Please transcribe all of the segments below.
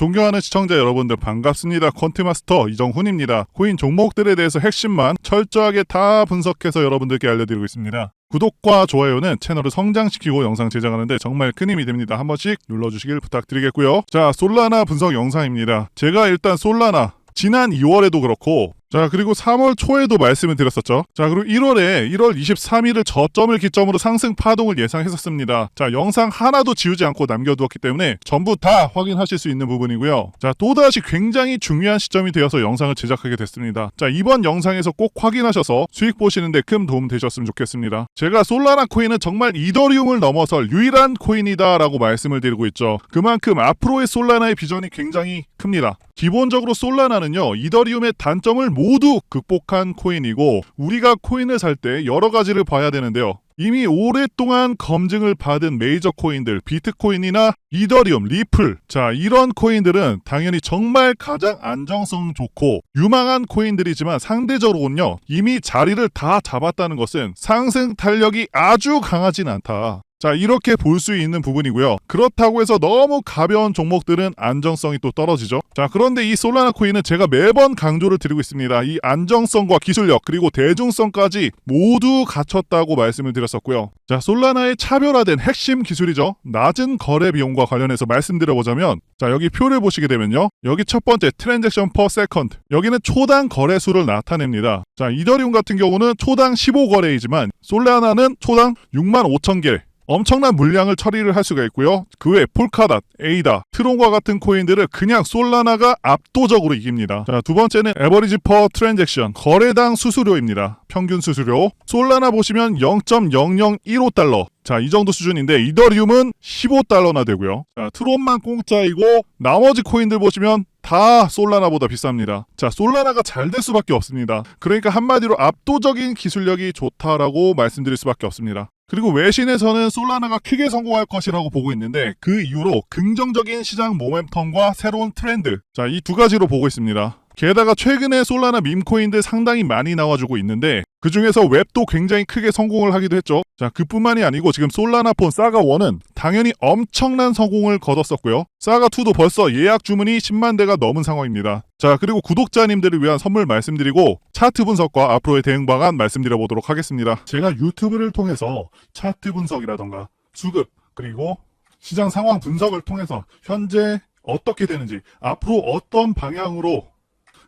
존경하는 시청자 여러분들 반갑습니다. 콘트마스터 이정훈입니다. 코인 종목들에 대해서 핵심만 철저하게 다 분석해서 여러분들께 알려드리고 있습니다. 구독과 좋아요는 채널을 성장시키고 영상 제작하는데 정말 큰 힘이 됩니다. 한 번씩 눌러주시길 부탁드리겠고요. 자, 솔라나 분석 영상입니다. 제가 일단 솔라나 지난 2월에도 그렇고 자 그리고 3월 초에도 말씀을 드렸었죠. 자 그리고 1월에 1월 23일을 저점을 기점으로 상승 파동을 예상했었습니다. 자 영상 하나도 지우지 않고 남겨두었기 때문에 전부 다 확인하실 수 있는 부분이고요. 자 또다시 굉장히 중요한 시점이 되어서 영상을 제작하게 됐습니다. 자 이번 영상에서 꼭 확인하셔서 수익 보시는데 큰 도움 되셨으면 좋겠습니다. 제가 솔라나 코인은 정말 이더리움을 넘어설 유일한 코인이다 라고 말씀을 드리고 있죠. 그만큼 앞으로의 솔라나의 비전이 굉장히 큽니다. 기본적으로 솔라나는요 이더리움의 단점을 모두 극복한 코인이고 우리가 코인을 살 때 여러 가지를 봐야 되는데요. 이미 오랫동안 검증을 받은 메이저 코인들 비트코인이나 이더리움, 리플 자 이런 코인들은 당연히 정말 가장 안정성 좋고 유망한 코인들이지만 상대적으로는요 이미 자리를 다 잡았다는 것은 상승 탄력이 아주 강하진 않다. 자, 이렇게 볼 수 있는 부분이고요. 그렇다고 해서 너무 가벼운 종목들은 안정성이 또 떨어지죠. 자, 그런데 이 솔라나 코인은 제가 매번 강조를 드리고 있습니다. 이 안정성과 기술력, 그리고 대중성까지 모두 갖췄다고 말씀을 드렸었고요. 자, 솔라나의 차별화된 핵심 기술이죠. 낮은 거래 비용과 관련해서 말씀드려보자면, 자, 여기 표를 보시게 되면요. 여기 첫 번째 트랜잭션 퍼 세컨드. 여기는 초당 거래수를 나타냅니다. 자, 이더리움 같은 경우는 초당 15거래이지만 솔라나는 초당 6만 5천 개. 엄청난 물량을 처리를 할 수가 있고요. 그 외 폴카닷, 에이다, 트론과 같은 코인들을 그냥 솔라나가 압도적으로 이깁니다. 자, 두 번째는 에버리지 퍼 트랜잭션, 거래당 수수료입니다. 평균 수수료. 솔라나 보시면 0.0015달러. 자, 이 정도 수준인데 이더리움은 15달러나 되고요. 자, 트론만 공짜이고 나머지 코인들 보시면 다 솔라나보다 비쌉니다. 자, 솔라나가 잘 될 수밖에 없습니다. 그러니까 한마디로 압도적인 기술력이 좋다라고 말씀드릴 수밖에 없습니다. 그리고 외신에서는 솔라나가 크게 성공할 것이라고 보고 있는데 그 이후로 긍정적인 시장 모멘텀과 새로운 트렌드 자 이 두 가지로 보고 있습니다. 게다가 최근에 솔라나 밈코인들 상당히 많이 나와주고 있는데 그 중에서 웹도 굉장히 크게 성공을 하기도 했죠. 자, 그뿐만이 아니고 지금 솔라나폰 사가1은 당연히 엄청난 성공을 거뒀었고요. 사가2도 벌써 예약 주문이 10만 대가 넘은 상황입니다. 자, 그리고 구독자님들을 위한 선물 말씀드리고 차트 분석과 앞으로의 대응 방안 말씀드려보도록 하겠습니다. 제가 유튜브를 통해서 차트 분석이라던가 수급 그리고 시장 상황 분석을 통해서 현재 어떻게 되는지 앞으로 어떤 방향으로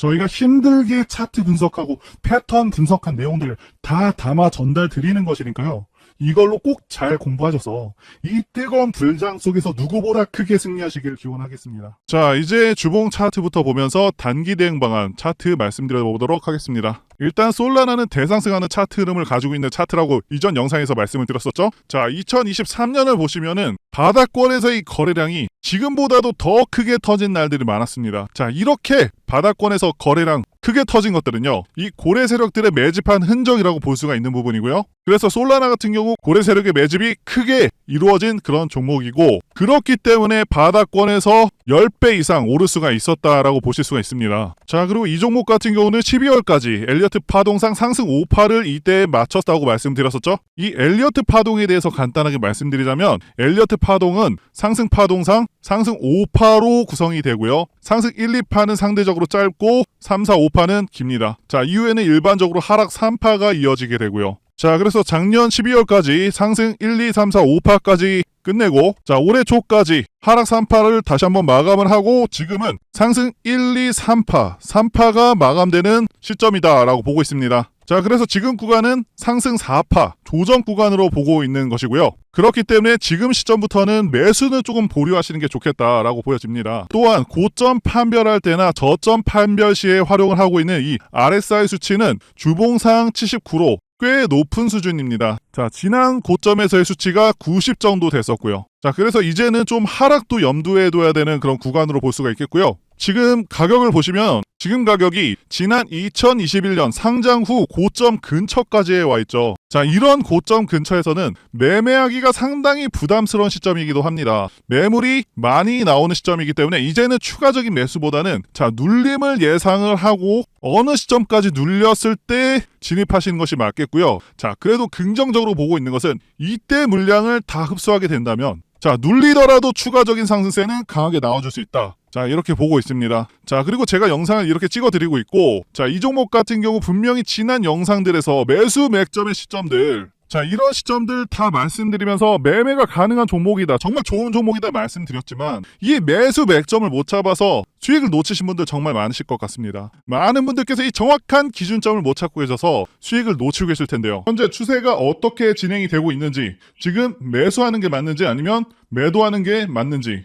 저희가 힘들게 차트 분석하고 패턴 분석한 내용들을 다 담아 전달 드리는 것이니까요. 이걸로 꼭 잘 공부하셔서 이 뜨거운 불장 속에서 누구보다 크게 승리하시길 기원하겠습니다. 자, 이제 주봉 차트부터 보면서 단기 대응 방안 차트 말씀드려 보도록 하겠습니다. 일단 솔라나는 대상승하는 차트 흐름을 가지고 있는 차트라고 이전 영상에서 말씀을 드렸었죠. 자, 2023년을 보시면은 바닥권에서의 거래량이 지금보다도 더 크게 터진 날들이 많았습니다. 자, 이렇게 바닥권에서 거래량 크게 터진 것들은요, 이 고래 세력들의 매집한 흔적이라고 볼 수가 있는 부분이고요. 그래서 솔라나 같은 경우 고래 세력의 매집이 크게 이루어진 그런 종목이고, 그렇기 때문에 바닥권에서 10배 이상 오를 수가 있었다라고 보실 수가 있습니다. 자, 그리고 이 종목 같은 경우는 12월까지 엘리어트 파동상 상승 5파를 이때에 맞췄다고 말씀드렸었죠. 이 엘리어트 파동에 대해서 간단하게 말씀드리자면, 엘리어트 파동은 상승 파동상 상승 5파로 구성이 되고요. 상승 1, 2파는 상대적으로 짧고 3, 4, 5파는 깁니다. 자, 이후에는 일반적으로 하락 3파가 이어지게 되고요. 자, 그래서 작년 12월까지 상승 1, 2, 3, 4, 5파까지 끝내고 자, 올해 초까지 하락 3파를 다시 한번 마감을 하고 지금은 상승 1, 2, 3파, 3파가 마감되는 시점이다라고 보고 있습니다. 자, 그래서 지금 구간은 상승 4파, 조정 구간으로 보고 있는 것이고요. 그렇기 때문에 지금 시점부터는 매수는 조금 보류하시는 게 좋겠다라고 보여집니다. 또한 고점 판별할 때나 저점 판별 시에 활용을 하고 있는 이 RSI 수치는 주봉상 79로 꽤 높은 수준입니다. 자, 지난 고점에서의 수치가 90 정도 됐었고요. 자, 그래서 이제는 좀 하락도 염두에 둬야 되는 그런 구간으로 볼 수가 있겠고요. 지금 가격을 보시면 지금 가격이 지난 2021년 상장 후 고점 근처까지 와 있죠. 자, 이런 고점 근처에서는 매매하기가 상당히 부담스러운 시점이기도 합니다. 매물이 많이 나오는 시점이기 때문에 이제는 추가적인 매수보다는 자, 눌림을 예상을 하고 어느 시점까지 눌렸을 때 진입하시는 것이 맞겠고요. 자, 그래도 긍정적으로 보고 있는 것은 이때 물량을 다 흡수하게 된다면 자, 눌리더라도 추가적인 상승세는 강하게 나와줄 수 있다. 자, 이렇게 보고 있습니다. 자, 그리고 제가 영상을 이렇게 찍어 드리고 있고, 자, 이 종목 같은 경우 분명히 지난 영상들에서 매수 맥점의 시점들, 자, 이런 시점들 다 말씀드리면서 매매가 가능한 종목이다. 정말 좋은 종목이다 말씀드렸지만, 이 매수 맥점을 못 잡아서 수익을 놓치신 분들 정말 많으실 것 같습니다. 많은 분들께서 이 정확한 기준점을 못 찾고 계셔서 수익을 놓치고 계실 텐데요. 현재 추세가 어떻게 진행이 되고 있는지, 지금 매수하는 게 맞는지 아니면 매도하는 게 맞는지,